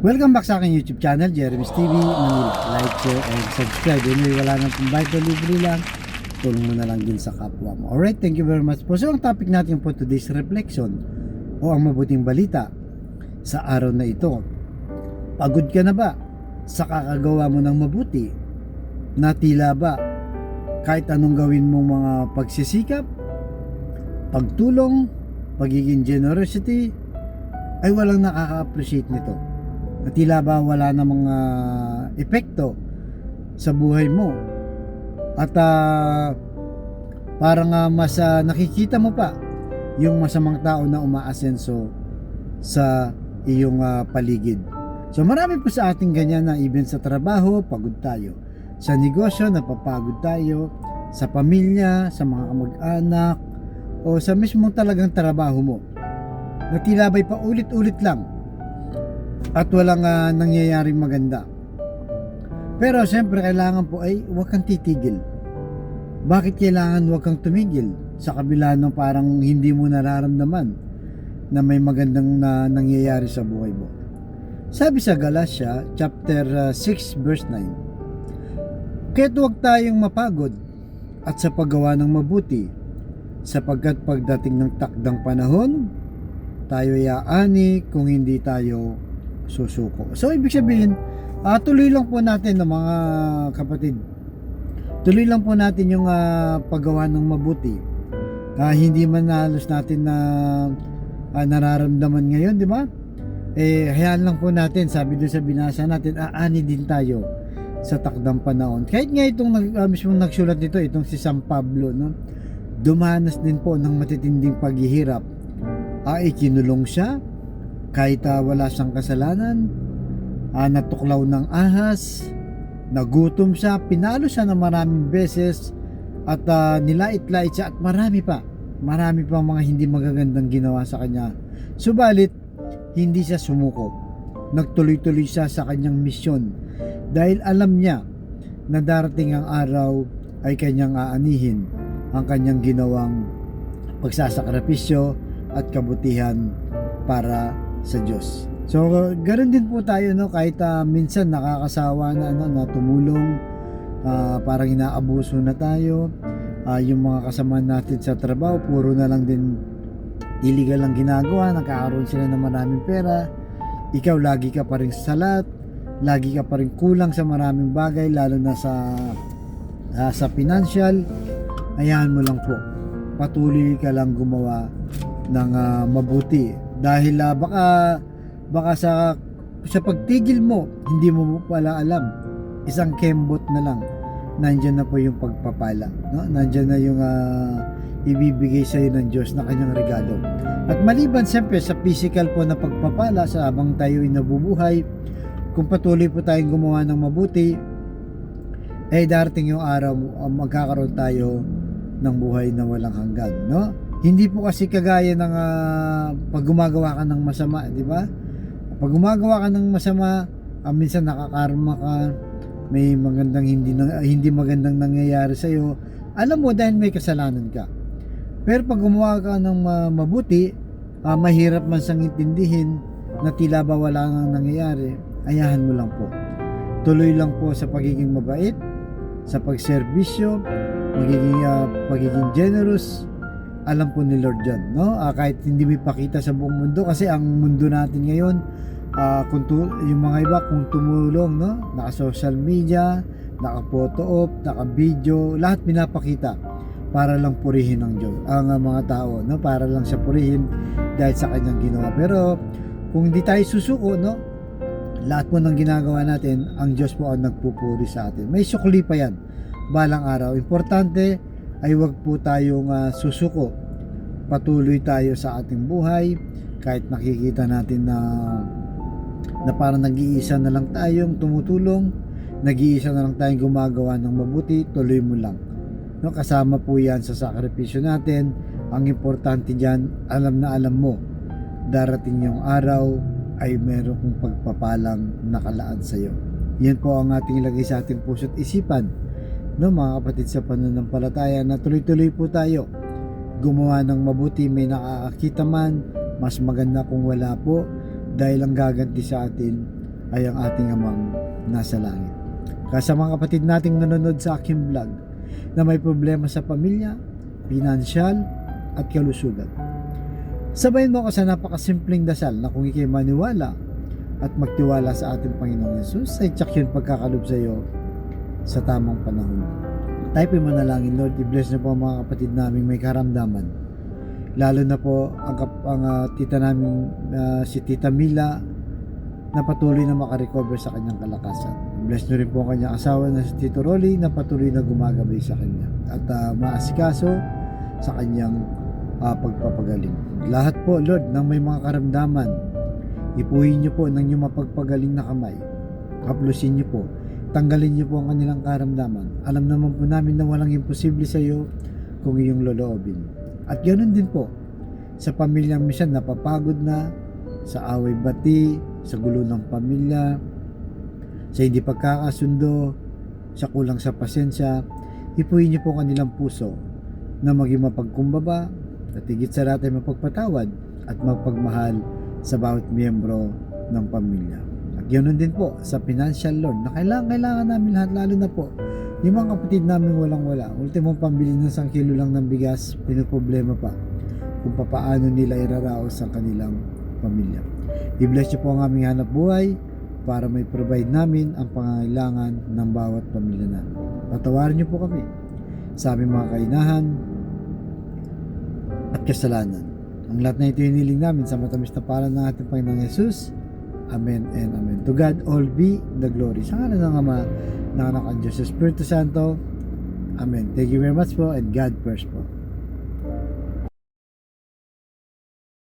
Welcome back sa aking YouTube channel, Jeremy's TV Manila. Like, share, and subscribe. Anyway, wala nang pambahit o libre lang. Tulong mo na lang din sa kapwa mo. Alright, thank you very much po. So, ang topic natin po today's reflection o ang mabuting balita sa araw na ito. Pagod ka na ba sa kakagawa mo ng mabuti? Na tila ba kahit anong gawin mong mga pagsisikap, pagtulong, pagiging generosity, ay walang nakaka-appreciate nito na tila ba wala na mga epekto sa buhay mo? At ah, parang ah, mas ah, nakikita mo pa yung masamang tao na umaasenso sa iyong ah, paligid. So marami po sa ating ganyan na even sa trabaho pagod tayo. Sa negosyo napapagod tayo. Sa pamilya sa mga kamag-anak o sa mismong talagang trabaho mo. Na tila ba'y paulit-ulit lang at walang ah, nangyayaring maganda. Pero siyempre kailangan po ay huwag kang titigil. Bakit kailangan huwag kang tumigil sa kabila ng parang hindi mo nararamdaman na may magandang na nangyayari sa buhay mo? Sabi sa Galatia chapter ah, 6 verse 9, Kaya't huwag tayong mapagod at sa paggawa ng mabuti sapagkat pagdating ng takdang panahon, tayo yaani kung hindi tayo susuko. So, ibig sabihin, ah, tuloy lang po natin ng mga kapatid. Tuloy lang po natin yung ah, paggawa ng mabuti. Ah, hindi man halos natin na ah, nararamdaman ngayon, di ba? Eh, hayaan lang po natin, sabi doon sa binasa natin, aani din tayo sa takdang panahon. Kahit nga itong nag, ah, mismo nagsulat dito, itong si San Pablo, no? dumanas din po ng matitinding paghihirap. Ay, kinulong siya, kahit ah, wala siyang kasalanan, ah, natuklaw ng ahas, nagutom siya, pinalo siya ng maraming beses, at ah, nilait-lait siya, at marami pa. Marami pa mga hindi magagandang ginawa sa kanya. Subalit, hindi siya sumuko. Nagtuloy-tuloy siya sa kanyang misyon dahil alam niya na darating ang araw ay kanyang aanihin ang kanyang ginawang pagsasakripisyo at kabutihan para sa Diyos. So, ganoon din po tayo no kahit ah, minsan nakakasawa na ano na tumulong ah, parang inaabuso na tayo. Ah, yung mga kasama natin sa trabaho puro na lang din illegal ang ginagawa, nagkakaroon sila ng maraming pera. Ikaw lagi ka pa rin sa salat, lagi ka pa rin kulang sa maraming bagay lalo na sa ah, sa financial. Ayahan mo lang po. Patuloy ka lang gumawa ng ah, mabuti dahil ah, baka baka sa sa pagtigil mo hindi mo pala alam. Isang kembot na lang. Nandyan na po yung pagpapala no? Nandyan na yung ah, ibibigay sa iyo ng Diyos na kanyang regalo. At maliban siyempre sa physical po na pagpapala sa habang tayo ay nabubuhay kung patuloy po tayong gumawa ng mabuti eh darating yung araw ah, magkakaroon tayo ng buhay na walang hanggan no hindi po kasi kagaya ng ah, pag gumagawa ka ng masama, di ba? Pag gumagawa ka ng masama, ah, minsan nakakarma ka, may magandang hindi na, hindi magandang nangyayari sa iyo. Alam mo dahil may kasalanan ka. Pero pag gumawa ka ng ma- mabuti, ah, mahirap man sang intindihin na tila ba wala nang nangyayari, ayahan mo lang po. Tuloy lang po sa pagiging mabait, sa pagserbisyo, magiging ah, pagiging generous, alam po ni Lord John, no? Ah, kahit hindi may pakita sa buong mundo kasi ang mundo natin ngayon ah, kung tu- yung mga iba kung tumulong, no? Naka social media, naka photo op, naka video, lahat pinapakita para lang purihin ng Diyos ang ah, mga tao, no? Para lang siya purihin dahil sa kanyang ginawa. Pero kung hindi tayo susuko, no? Lahat po ng ginagawa natin, ang Diyos po ang nagpupuri sa atin. May sukli pa yan balang araw. Importante ay wag po tayong ah, susuko. Patuloy tayo sa ating buhay kahit nakikita natin na na parang nag-iisa na lang tayong tumutulong, nag-iisa na lang tayong gumagawa ng mabuti, tuloy mo lang. No, kasama po 'yan sa sakripisyo natin. Ang importante diyan, alam na alam mo darating yung araw ay meron kong pagpapalang nakalaan sa iyo. Yan po ang ating ilagay sa ating puso't isipan no mga kapatid sa pananampalataya na tuloy-tuloy po tayo gumawa ng mabuti may nakakakita man mas maganda kung wala po dahil ang gaganti sa atin ay ang ating amang nasa langit. Kaya sa mga kapatid nating nanonood sa aking vlog na may problema sa pamilya, pinansyal at kalusugan. Sabayin mo ako sa napakasimpleng dasal na kung ikay maniwala at magtiwala sa ating Panginoong Yesus ay tsak yun pagkakalob sa iyo sa tamang panahon. Tayo po manalangin, Lord, i-bless na po ang mga kapatid namin may karamdaman. Lalo na po ang, ang ah, tita namin ah, si Tita Mila na patuloy na makarecover sa kanyang kalakasan. Bless nyo rin po ang kanyang asawa na si Tito Rolly na patuloy na gumagabay sa kanya at ah, maasikaso sa kanyang ah, pagpapagaling. Lahat po, Lord, ng may mga karamdaman, ipuhin niyo po ng inyong mapagpagaling na kamay. Kaplusin niyo po. Tanggalin niyo po ang kanilang karamdaman. Alam naman po namin na walang imposible sa iyo kung iyong loloobin. At ganoon din po sa pamilyang minsan napapagod na sa away bati, sa gulo ng pamilya, sa hindi pagkakasundo, sa kulang sa pasensya, ipuhin niyo po ang kanilang puso na maging mapagkumbaba at higit sa lahat ay mapagpatawad at mapagmahal sa bawat miyembro ng pamilya. At ganoon din po sa financial loan na kailangan, kailangan namin lahat lalo na po yung mga kapatid namin walang wala. Ultimong pambili ng isang kilo lang ng bigas, pinoproblema pa kung papaano nila iraraos ang kanilang pamilya. I-bless niyo po ang aming hanap buhay para may provide namin ang pangangailangan ng bawat pamilya namin. Patawarin niyo po kami sa aming mga kainahan at kasalanan. Ang lahat na ito hiniling namin sa matamis na paran ng ating Panginoong Yesus. Amen and Amen. To God all be the glory. Sa ngalan ng Ama, ng Anak at Diyos, Espiritu Santo. Amen. Thank you very much po and God first po.